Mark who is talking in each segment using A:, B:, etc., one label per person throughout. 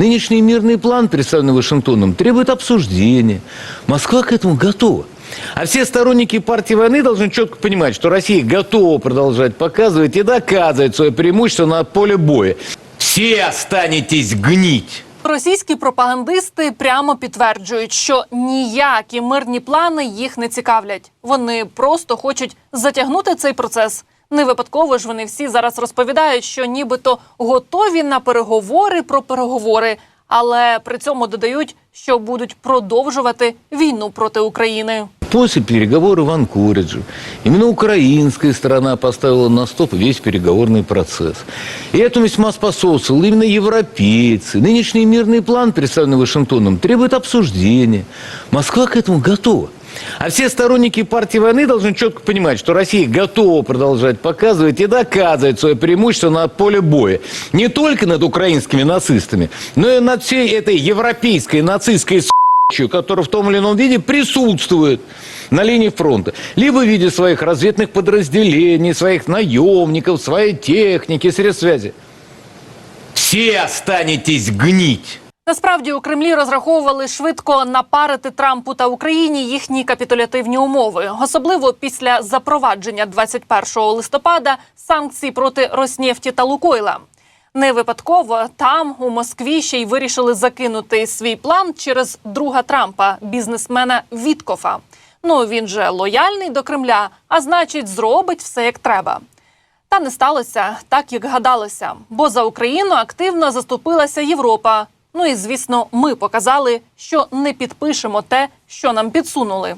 A: Нынешний мирный план, представленный Вашингтоном, требует обсуждения. Москва к этому готова. А все сторонники партии войны должны четко понимать, что Россия готова продолжать показывать и доказывать свое преимущество на поле боя. Все останетесь гнить.
B: Російські пропагандисти прямо підтверджують, що ніякі мирні плани їх не цікавлять. Вони просто хочуть затягнути цей процес. Не випадково ж вони всі зараз розповідають, що нібито готові на переговори про переговори, але при цьому додають, що будуть продовжувати війну проти України.
A: После переговоров в Анкоридже именно украинская сторона поставила на стоп весь переговорный процесс. И этому весьма способствовал именно европейцы. Нынешний мирный план, представленный Вашингтоном, требует обсуждения. Москва к этому готова. А все сторонники партии войны должны четко понимать, что Россия готова продолжать показывать и доказывать свое преимущество на поле боя. Не только над украинскими нацистами, но и над всей этой европейской нацистской с***ью, которая в том или ином виде присутствует на линии фронта. Либо в виде своих разведных подразделений, своих наемников, своей техники, средств связи. Все останетесь гнить.
B: Насправді у Кремлі розраховували швидко напарити Трампу та Україні їхні капітулятивні умови, особливо після запровадження 21 листопада санкцій проти Роснефті та Лукойла. Не випадково там у Москві ще й вирішили закинути свій план через друга Трампа, бізнесмена Віткофа. Ну він же лояльний до Кремля, а значить, зробить все як треба. Та не сталося так, як гадалося, бо за Україну активно заступилася Європа. Ну і звісно, ми показали, що не підпишемо те, що нам підсунули.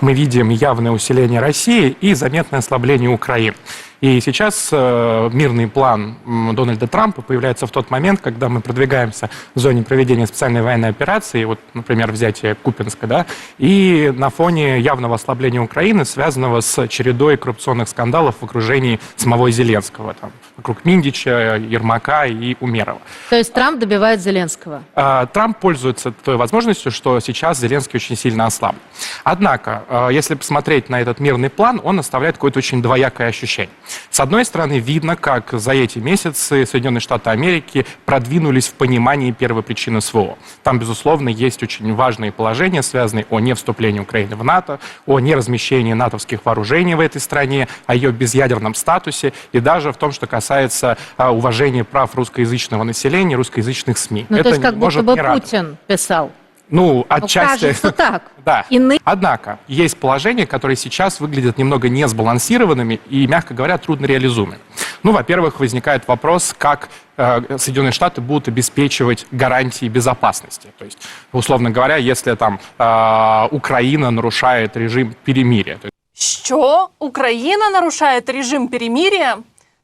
C: мы видим явное усиление России и заметное ослабление Украины. И сейчас э, мирный план Дональда Трампа появляется в тот момент, когда мы продвигаемся в зоне проведения специальной военной операции, вот, например, взятие Купинска, да, и на фоне явного ослабления Украины, связанного с чередой коррупционных скандалов в окружении самого Зеленского, там, вокруг Миндича, Ермака и Умерова.
D: То есть Трамп добивает Зеленского.
C: А, Трамп пользуется той возможностью, что сейчас Зеленский очень сильно ослаблен. Однако, а, если посмотреть на этот мирный план, он оставляет какое-то очень двоякое ощущение. С одной стороны, видно, как за эти месяцы Соединенные Штаты Америки продвинулись в понимании первой причины СВО. Там, безусловно, есть очень важные положения, связанные о невступлении Украины в НАТО, о неразмещении натовских вооружений в этой стране, о ее безъядерном статусе и даже в том, что касается а, уважения прав русскоязычного населения, русскоязычных СМИ.
D: Ну,
C: Это
D: то есть как будто бы
C: не радовать.
D: Путин писал.
C: Ну,
D: Ну,
C: отчасти.
D: кажется так.
C: Да.
D: Иные
C: Однако, есть положения, которые сейчас выглядят немного несбалансированными и, мягко говоря, трудно реализуемыми. Ну, во-первых, возникает вопрос, как э, Соединенные Штаты будут обеспечивать гарантии безопасности. То есть, условно говоря, если там э, Украина нарушает режим перемирия. То
B: Що Україна нарушає режим перемір'я?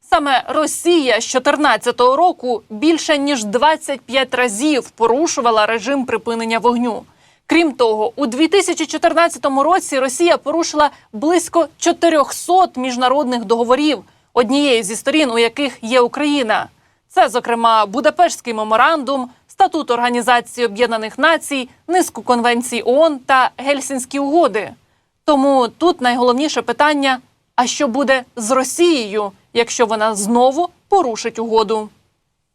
B: Саме Росія з 2014 року більше ніж 25 разів порушувала режим припинення вогню. Крім того, у 2014 році Росія порушила близько 400 міжнародних договорів, однією зі сторін, у яких є Україна. Це, зокрема, Будапештський меморандум, статут Організації Об'єднаних Націй, низку конвенцій ООН та Гельсінські угоди. Тому тут найголовніше питання: а що буде з Росією, якщо вона знову порушить угоду?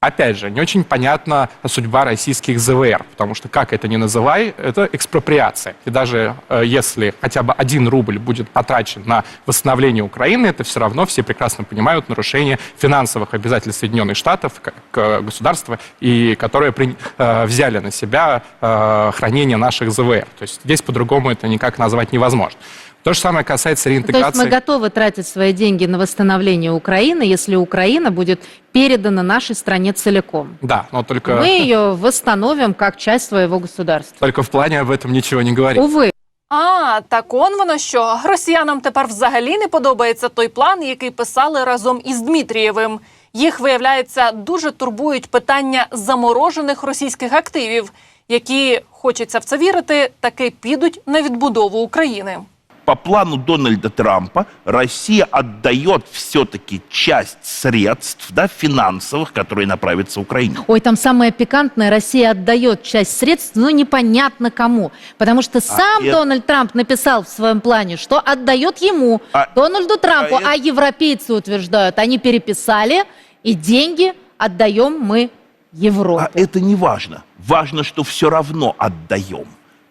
C: Опять же, не очень понятна судьба российских ЗВР, потому что, как это ни называй, это экспроприация. И даже э, если хотя бы один рубль будет потрачен на восстановление Украины, это все равно, все прекрасно понимают, нарушение финансовых обязательств Соединенных Штатов как государства, и которые при- э, взяли на себя э, хранение наших ЗВР. То есть здесь по-другому это никак назвать невозможно. То же самое касается
D: То есть
C: реинтеграции.
D: мы готовы тратить свои деньги на восстановление Украины, если Украина будет передана нашей стране целиком.
C: Да, но только,
D: Мы ее восстановим как часть своего государства.
C: только в плане об этом ничего не говорит.
D: Увы,
B: А, так он воно що. Росіянам тепер взагалі не подобається той план, який писали разом із Дмитрієвим. Їх, виявляється, дуже турбують питання заморожених російських активів, які, хочеться в це вірити, таки підуть на відбудову України.
E: По плану Дональда Трампа Россия отдает все-таки часть средств, да, финансовых, которые направятся Украине.
D: ой, там самое пикантное, Россия отдает часть средств, но непонятно кому. Потому что сам
E: это-
D: Дональд Трамп написал в своем плане, что отдает ему,
E: А-
D: Дональду Трампу,
E: а
D: а,
E: это-
D: европейцы утверждают, они переписали, и деньги отдаем мы Европы.
E: А это не важно. Важно, что все равно отдаем.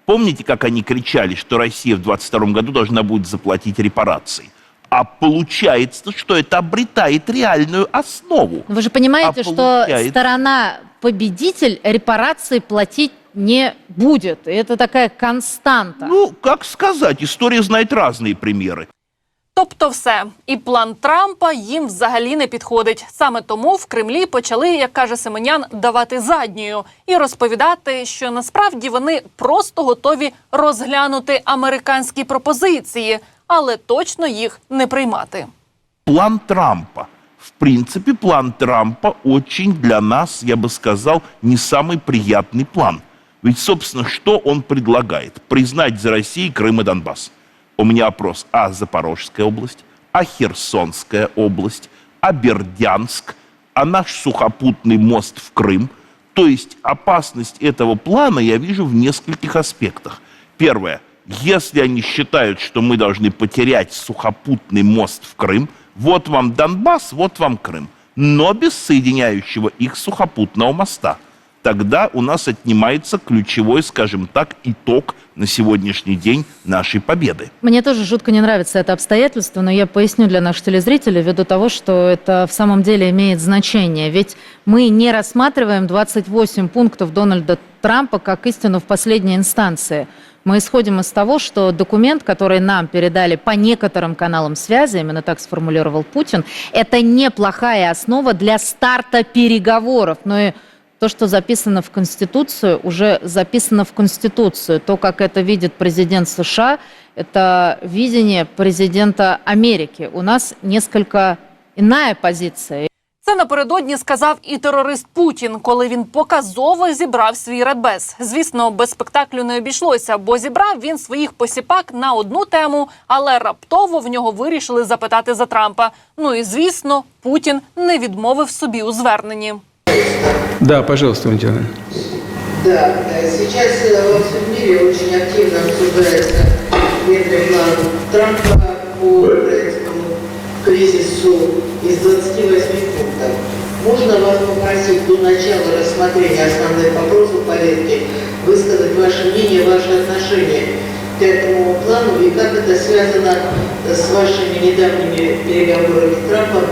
E: Помните, как они кричали, что Россия в 22 году должна будет заплатить репарации? А получается, что это обретает реальную основу.
D: Но Вы же понимаете,
E: А
D: что
E: получается-
D: сторона-победитель репарации платить не будет. И Это такая константа.
E: Ну, как сказать, история знает разные примеры.
B: Тобто все, і план Трампа їм взагалі не підходить. Саме тому в Кремлі почали, як каже Семенян, давати задньою і розповідати, що насправді вони просто готові розглянути американські пропозиції, але точно їх не приймати.
E: План Трампа. В принципе, план Трампа очень для нас, я бы сказал, не самый приятный план. Ведь, собственно, что он предлагает? Признать за Россией Крым и Донбасс. У меня опрос. А Запорожская область? А Херсонская область? А Бердянск? А наш сухопутный мост в Крым? То есть опасность этого плана я вижу в нескольких аспектах. Первое. Если они считают, что мы должны потерять сухопутный мост в Крым, вот вам Донбасс, вот вам Крым, но без соединяющего их сухопутного моста. Тогда у нас отнимается ключевой, скажем так, итог на сегодняшний день нашей победы.
D: Мне тоже жутко не нравится это обстоятельство, но я поясню для наших телезрителей ввиду того, что это в самом деле имеет значение. Ведь мы не рассматриваем 28 пунктов Дональда Трампа как истину в последней инстанции. Мы исходим из того, что документ, который нам передали по некоторым каналам связи, именно так сформулировал Путин, это неплохая основа для старта переговоров. Но и то, что записано в Конституцию, уже записано в Конституцию. То, как это видит президент США, это видение президента Америки. У нас несколько иная позиция.
B: Це напередодні сказав і терорист Путін, коли він показово зібрав свій радбез. Звісно, без спектаклю не обійшлося, бо зібрав він своїх посіпак на одну тему, але раптово в нього вирішили запитати за Трампа. Ну і звісно, Путін не відмовив собі у зверненні.
F: Да, пожалуйста, Валентина.
G: Да, э, сейчас э, во всем мире очень активно обсуждается мирный план Трампа по украинскому кризису из 28 пунктов. Можно вас попросить до начала рассмотрения основных вопросов повестки высказать ваше мнение, ваше отношение к этому плану и как это связано с вашими недавними переговорами с Трампом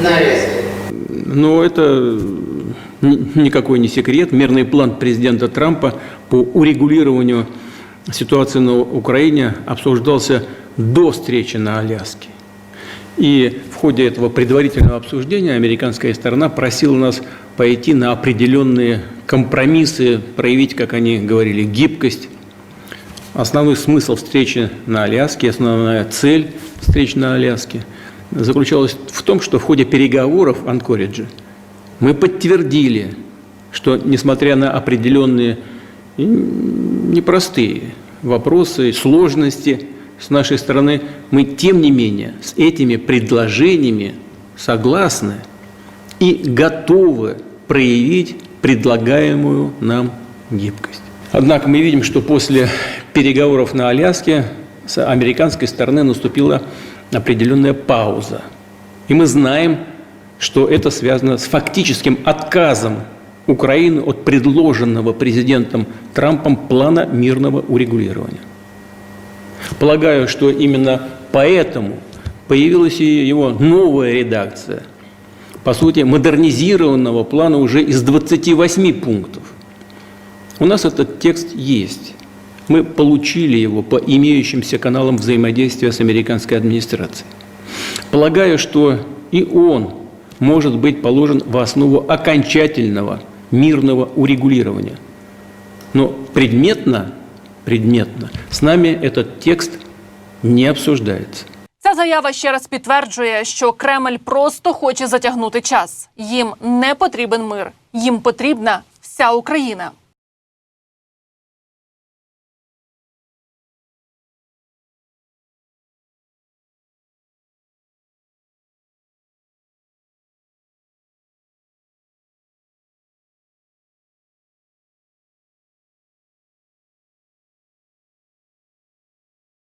G: на Аляске?
F: Но это никакой не секрет. Мирный план президента Трампа по урегулированию ситуации на Украине обсуждался до встречи на Аляске. И в ходе этого предварительного обсуждения американская сторона просила нас пойти на определенные компромиссы, проявить, как они говорили, гибкость. Основной смысл встречи на Аляске, основная цель встречи на Аляске заключалась в том, что в ходе переговоров в Анкоридже мы подтвердили, что несмотря на определенные непростые вопросы, сложности с нашей стороны, мы тем не менее с этими предложениями согласны и готовы проявить предлагаемую нам гибкость. Однако мы видим, что после переговоров на Аляске с американской стороны наступила определенная пауза. И мы знаем, что это связано с фактическим отказом Украины от предложенного президентом Трампом плана мирного урегулирования. Полагаю, что именно поэтому появилась и его новая редакция, по сути, модернизированного плана уже из 28 пунктов. У нас этот текст есть. Мы получили его по имеющимся каналам взаимодействия с американской администрацией. Полагаю, что и он может быть положен в основу окончательного мирного урегулирования. Но предметно, предметно с нами этот текст не обсуждается.
B: Ця заява ще раз підтверджує, що Кремль просто хоче затягнути час. Їм не потрібен мир, їм потрібна вся Україна.